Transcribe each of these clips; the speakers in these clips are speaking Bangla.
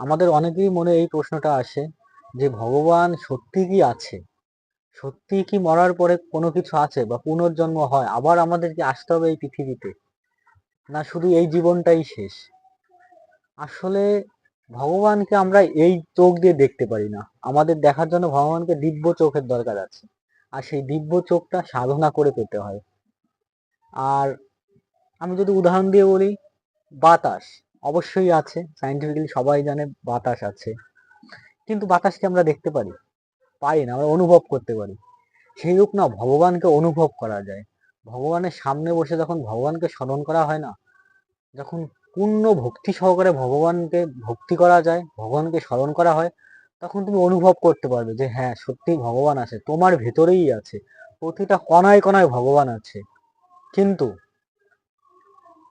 আমাদের অনেকেরই মনে এই প্রশ্নটা আসে যে, ভগবান সত্যি কি আছে? সত্যি কি মরার পরে কোনো কিছু আছে বা পুনর্জন্ম হয়? আবার আমাদেরকে আসতে হবে এই পৃথিবীতে? না, শুধু এই জীবনটাই শেষ? আসলে ভগবানকে আমরা এই চোখ দিয়ে দেখতে পারি না। আমাদের দেখার জন্য ভগবানকে দিব্য চোখের দরকার আছে। আর সেই দিব্য চোখটা সাধনা করে পেতে হয়। আর আমি যদি উদাহরণ দিয়ে বলি, বাতাস। অবশ্যই আছে সাইন্টিফিক্যালি সবাই জানে বাতাস আছে। কিন্তু বাতাসকে আমরা দেখতে পারি পারি না, আমরা অনুভব করতে পারি। সেই রূপ না ভগবানকে অনুভব করা যায়। ভগবানের সামনে বসে যখন ভগবানকে স্মরণ করা হয় না, যখন পূর্ণ ভক্তি সহকারে ভগবানকে ভক্তি করা যায়, ভগবানকে স্মরণ করা হয়, তখন তুমি অনুভব করতে পারবে যে হ্যাঁ সত্যি ভগবান আছে, তোমার ভেতরেই আছে, প্রতিটা কণায় কণায় ভগবান আছে। কিন্তু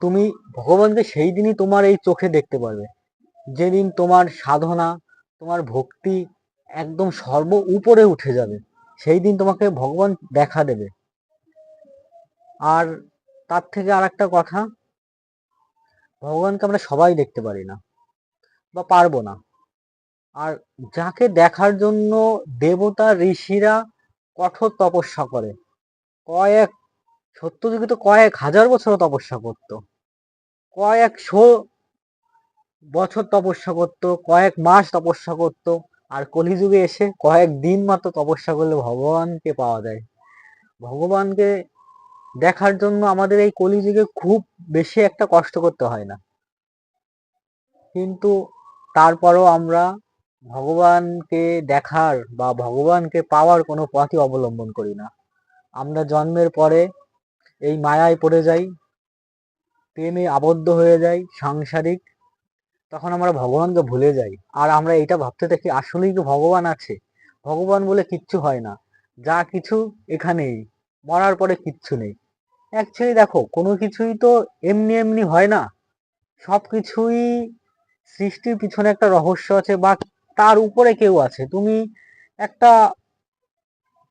তুমি ভগবানকে সেই দিনই তোমার এই চোখে দেখতে পারবে। যেদিন তোমার সাধনা, তোমার ভক্তি একদম সর্ব উপরে উঠে যাবে, সেই দিন তোমাকে ভগবান দেখা দেবে। আর তার থেকে আর একটা কথা, ভগবানকে আমরা সবাই দেখতে পারি না বা পারব না। আর যাকে দেখার জন্য দেবতা, ঋষিরা কঠোর তপস্যা করে, কয়েক সত্যযুগে তো কয়েক হাজার বছর তপস্যা করত। কয়েকশো বছর তপস্যা করত, কয়েক মাস তপস্যা করত, আর কলিযুগে এসে কয়েক দিন মাত্র তপস্যা করলে ভগবানকে পাওয়া যায়। ভগবানকে দেখার জন্য আমাদের এই কলিযুগে খুব বেশি একটা কষ্ট করতে হয় না। কিন্তু তারপরও আমরা ভগবানকে দেখার বা ভগবানকে পাওয়ার কোনো পথই অবলম্বন করি না। আমরা জন্মের পরে এই মায়ায় পড়ে যাই, প্রেমে আবদ্ধ হয়ে যাই সাংসারিক, তখন আমরা ভগবানকে ভুলে যাই। আর আমরা এটা ভাবতে থাকি, আসলেই কি ভগবান আছে? ভগবান বলে কিচ্ছু হয় না। যা কিছু এখানেই, মরার পরে কিচ্ছু নেই। অ্যাকচুয়ালি দেখো, কোনো কিছুই তো এমনি এমনি হয় না। সব কিছুই সৃষ্টির পিছনে একটা রহস্য আছে বা তার উপরে কেউ আছে। তুমি একটা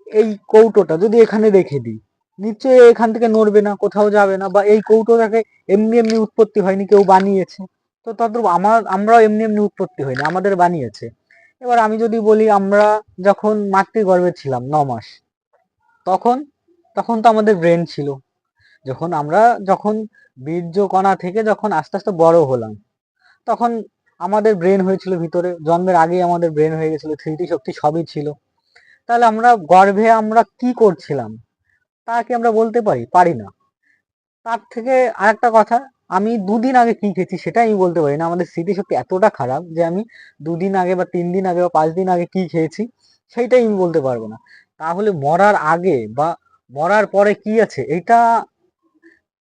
এই কৌটোটা যদি এখানে রেখে দিই নিশ্চয়ই এখান থেকে নড়বে না, কোথাও যাবে না, বা এই কৌটোটাকে এমনি এমনি উৎপত্তি হয়নি, কেউ বানিয়েছে। তো তদ্রূপ আমার, আমরাও এমনি এমনি উৎপত্তি হয়নি, আমাদের বানিয়েছে। এবার আমি যদি বলি, আমরা যখন মাতৃগর্ভে ছিলাম, ন মাস, তখন তখন তো আমাদের ব্রেন ছিল। যখন আমরা যখন বীর্য কণা থেকে যখন আস্তে আস্তে বড় হলাম, তখন আমাদের ব্রেন হয়েছিল ভিতরে, জন্মের আগেই আমাদের ব্রেন হয়ে গেছিল স্মৃতি শক্তি সবই ছিল। তাহলে আমরা গর্ভে আমরা কি করছিলাম? তা কি আমরা বলতে পারি পারি না। তার থেকে আর একটা কথা, আমি দুদিন আগে কি খেয়েছি সেটা আমি বলতে পারি না। আমাদের স্মৃতিশক্তি এতটা খারাপ যে আমি দুদিন আগে বা তিন দিন আগে বা পাঁচ দিন আগে কি খেয়েছি সেইটাই আমি বলতে পারব না। তাহলে মরার আগে বা মরার পরে কি আছে, এটা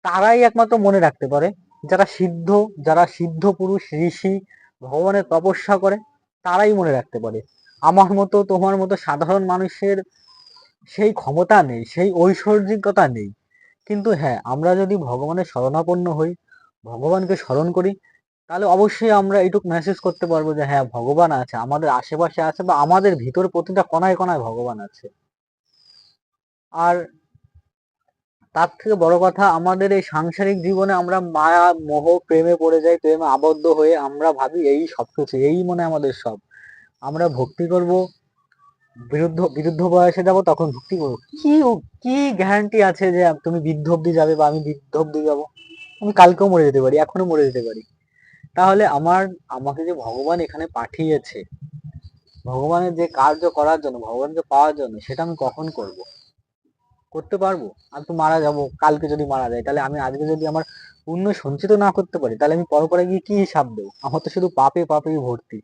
তারাই একমাত্র মনে রাখতে পারে। যারা সিদ্ধ যারা সিদ্ধ পুরুষ, ঋষি, ভগবানের তপস্যা করে, তারাই মনে রাখতে পারে। আমার মতো, তোমার মতো সাধারণ মানুষের সেই ক্ষমতা নেই, সেই ঐশ্বর্যিকতা নেই। কিন্তু হ্যাঁ আমরা যদি ভগবানের শরণাপন্ন হই, ভগবানকে স্মরণ করি, তাহলে অবশ্যই আমরা এইটুকু মেসেজ করতে পারব যে হ্যাঁ ভগবান আছে, আমাদের আশেপাশে আছে বা আমাদের ভিতর প্রতিটা কণায় কণায় ভগবান আছে। আর তার থেকে বড় কথা, আমাদের এই সাংসারিক জীবনে আমরা মায়া, মোহ, প্রেমে পড়ে যাই, প্রেমে আবদ্ধ হয়ে আমরা ভাবি, এই সব কিছু এই মনে আমাদের সব। আমরা ভক্তি করব বিরুদ্ধ বিরুদ্ধ বয়সে যাব তখন ভক্তি করব। কি কি গ্যারান্টি আছে যে তুমি বৃদ্ধ অব্দি যাবে বা আমি বৃদ্ধ অব্দি যাব? আমি কালকেও মরে যেতে পারি এখনও মরে যেতে পারি। তাহলে আমার, আমাকে যে ভগবান এখানে পাঠিয়েছে, ভগবানের যে কার্য করার জন্য ভগবানকে পাওয়ার জন্য, সেটা আমি কখন করব? করতে পারব? আমি তো মারা যাব, কালকে যদি মারা যায়, তাহলে আমি আজকে যদি আমার পুণ্য সঞ্চিত না করতে পারি, তাহলে আমি পরপরে গিয়ে কি হিসাব দেবো? আমার তো শুধু পাপে পাপেই ভর্তি।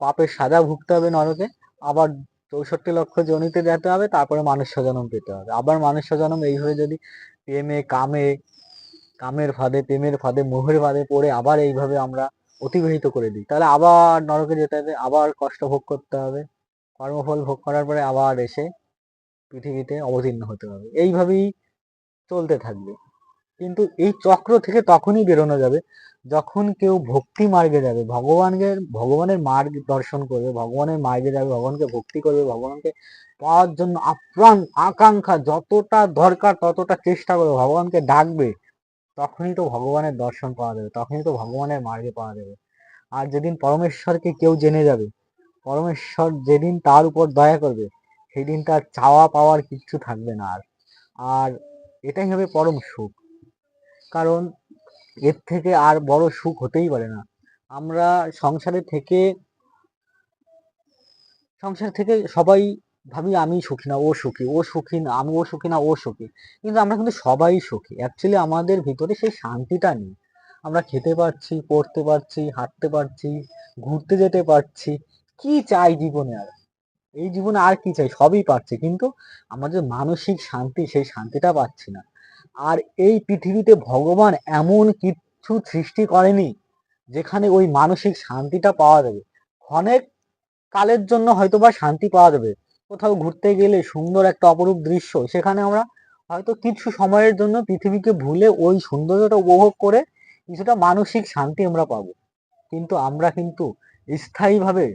পাপের সাজা ভুগতে হবে নরকে, আবার চৌষট্টি লক্ষ জনিতে যেতে হবে, তারপরে মানুষ জন্ম পেতে হবে। আবার মানুষ্য জন্ম এইভাবে যদি প্রেমে কামে কামের ফাঁদে, প্রেমের ফাঁদে, মোহের ফাঁদে পড়ে আবার এইভাবে আমরা অতিবাহিত করে দিই, তাহলে আবার নরকে যেতে হবে, আবার কষ্ট ভোগ করতে হবে। কর্মফল ভোগ করার পরে আবার এসে পৃথিবীতে অবতীর্ণ হতে হবে। এইভাবেই চলতে থাকবে। কিন্তু এই চক্র থেকে তখনই বেরোনো যাবে যখন কেউ ভক্তি মার্গে যাবে। ভগবানের ভগবানের মার্গ দর্শন করবে, ভগবানের মার্গে যাবে, ভগবানকে ভক্তি করবে, ভগবানকে পাওয়ার জন্য আপ্রাণ, আকাঙ্ক্ষা যতটা দরকার ততটা চেষ্টা করবে। ভগবানকে ডাকবে, তখনই তো ভগবানের দর্শন পাওয়া যাবে, তখনই তো ভগবানের মার্গে পাওয়া যাবে। আর যেদিন পরমেশ্বরকে কেউ জেনে যাবে, পরমেশ্বর যেদিন তার উপর দয়া করবে, সেদিন তার চাওয়া পাওয়ার কিচ্ছু থাকবে না আর। আর এটাই হবে পরম সুখ। কারণ এর থেকে আর বড় সুখ হতেই পারে না। আমরা সংসারে থেকে, সংসার থেকে সবাই ভাবি আমি সুখী না, ও সুখী ও সুখী না আমি ও সুখী না, ও সুখী। কিন্তু আমরা কিন্তু সবাই সুখী। অ্যাকচুয়ালি আমাদের ভিতরে সেই শান্তিটা নেই। আমরা খেতে পারছি, পড়তে পারছি, হাঁটতে পারছি, ঘুরতে যেতে পারছি, কি চাই জীবনে আর? এই জীবনে আর কি চাই? সবই পাচ্ছি কিন্তু আমাদের মানসিক শান্তি, সেই শান্তিটা পাচ্ছি না। আর এই পৃথিবীতে ভগবান এমন কিছু সৃষ্টি করেনি যেখানে ওই মানসিক শান্তিটা পাওয়া যাবে। অনেক কালের জন্য হয়তো বা শান্তি পাওয়া যাবে। কোথাও ঘুরতে গেলে সুন্দর একটা অপরূপ দৃশ্য, সেখানে আমরা হয়তো কিছু সময়ের জন্য পৃথিবীকে ভুলে ওই সৌন্দর্যটা উপভোগ করে কিছুটা মানসিক শান্তি আমরা পাবো। কিন্তু আমরা কিন্তু স্থায়ীভাবে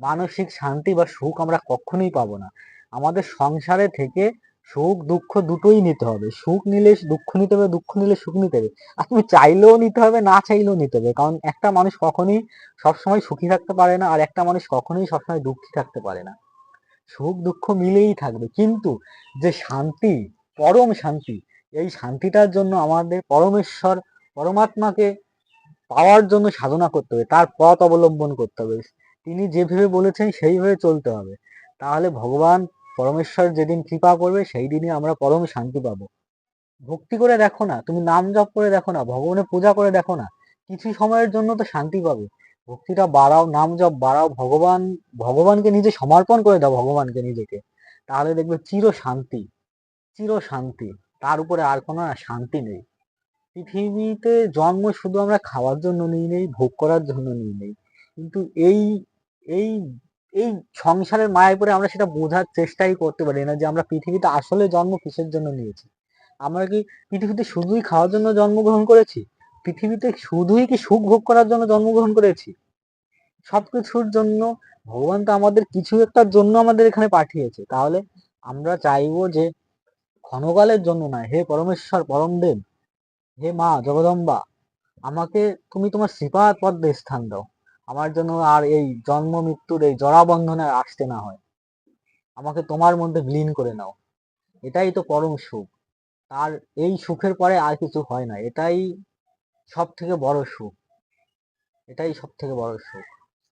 মানসিক শান্তি বা সুখ আমরা কখনোই পাবো না। আমাদের সংসারে থেকে সুখ, দুঃখ দুটোই নিতে হবে। সুখ নিলে দুঃখ নিতে হবে, দুঃখ নিলে সুখ নিতে হবে। আর তুমি চাইলেও নিতে হবে, না চাইলেও নিতে হবে। কারণ একটা মানুষ কখনোই সবসময় সুখী থাকতে পারে না, আর একটা মানুষ কখনোই সবসময় দুঃখী থাকতে পারে না। সুখ, দুঃখ মিলেই থাকবে। কিন্তু যে শান্তি, পরম শান্তি, এই শান্তিটার জন্য আমাদের পরমেশ্বর, পরমাত্মাকে পাওয়ার জন্য সাধনা করতে হবে, তার পথ অবলম্বন করতে হবে। তিনি যেভাবে বলেছেন, সেইভাবে চলতে হবে। তাহলে ভগবান পরমেশ্বর যেদিন কৃপা করবে, সেই দিনই আমরা পরম শান্তি পাবো। ভক্তি করে দেখো না, তুমি নাম জপ করে দেখো না, ভগবানের পূজা করে দেখো না, কিছু সময়ের জন্য তো শান্তি পাবে। ভক্তিটা বাড়াও, নাম জপ বাড়াও, ভগবান, ভগবানকে নিজে সমর্পণ করে দাও, ভগবানকে নিজেকে। তাহলে দেখবে চির শান্তি চির শান্তি, তার উপরে আর কোনো শান্তি নেই। পৃথিবীতে জন্ম শুধু আমরা খাওয়ার জন্য নিই নেই, ভোগ করার জন্য নিই নেই। কিন্তু এই এই এই সংসারের মায়ায় পড়ে আমরা সেটা বোঝার চেষ্টাই করতে পারি না যে আমরা পৃথিবীতে আসলে জন্ম কিসের জন্য নিয়েছি। আমরা কি পৃথিবীতে শুধুই খাওয়ার জন্য জন্মগ্রহণ করেছি? পৃথিবীতে শুধুই কি সুখ ভোগ করার জন্য জন্মগ্রহণ করেছি? সবকিছুর জন্য ভগবান তো আমাদের কিছু একটার জন্য আমাদের এখানে পাঠিয়েছে। তাহলে আমরা চাইব যে ক্ষণকালের জন্য নয় হে পরমেশ্বর পরমদেব হে মা জগদম্বা, আমাকে তুমি তোমার শ্রীপাদ পদ্মে স্থান দাও। আমার জন্য আর এই জন্ম মৃত্যুর এই জরাবন্ধনে আসতে না হয়। আমাকে তোমার মধ্যে বিলীন করে নাও। এটাই তো পরম সুখ। আর এই সুখের পরে আর কিছু হয় না। এটাই সব থেকে বড় সুখ। এটাই সব থেকে বড় সুখ।